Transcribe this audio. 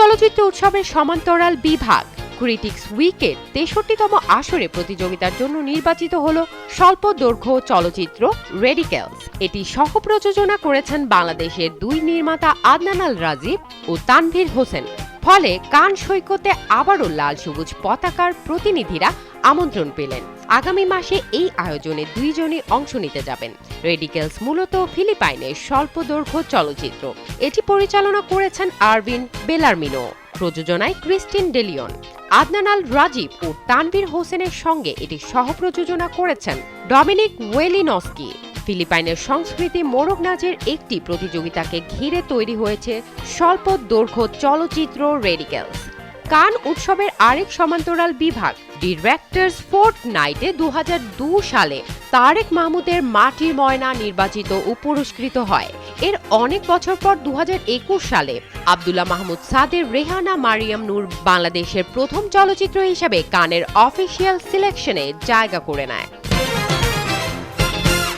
চলচ্চিত্র উৎসবের সমান্তরাল বিভাগ। ক্রিটিক্স উইকের তেষট্টিতম আসরে প্রতিযোগিতার জন্য নির্বাচিত হল স্বল্প দৈর্ঘ্য চলচ্চিত্র রেডিক্যালস এটি সহ প্রযোজনা করেছেন বাংলাদেশের দুই নির্মাতা আদনান আল রাজীব ও তানভীর হোসেন। ফলে কান সৈকতে আবারও লাল সবুজ পতাকার প্রতিনিধিরা আমন্ত্রণ পেলেন। আগামী মাসে এই আয়োজনে দুইজনই অংশ নিতে যাবেন। রেডিকেলস মূলত ফিলিপাইনের স্বল্প দৈর্ঘ্য চলচ্চিত্র। এটি পরিচালনা করেছেন আরভিন বেলারমিনো প্রযোজনায় ক্রিস্টিন ডেলিয়ন আদনান আল রাজীব ও তানভীর হোসেনের সঙ্গে এটি সহপ্রযোজনা করেছেন ডমিনিক ওয়েলিনস্কি। ফিলিপাইনের সংস্কৃতি মোরগ নাচের একটি প্রতিযোগিতাকে ঘিরে তৈরি হয়েছে স্বল্প দৈর্ঘ্য চলচ্চিত্র রেডিকেলস। কান উৎসবের আরেক সমান্তরাল বিভাগ ডিরেক্টরস ফোর্ট নাইটে দু সালে তারেক মাহমুদের মাটির ময়না নির্বাচিত ও পুরস্কৃত হয়। এর অনেক বছর পর দু হাজার একুশ সালে আবদুল্লাহ মাহমুদ সাদের রেহানা মারিয়াম নূর বাংলাদেশের প্রথম চলচ্চিত্র হিসেবে কানের অফিসিয়াল সিলেকশনে জায়গা করে নেয়।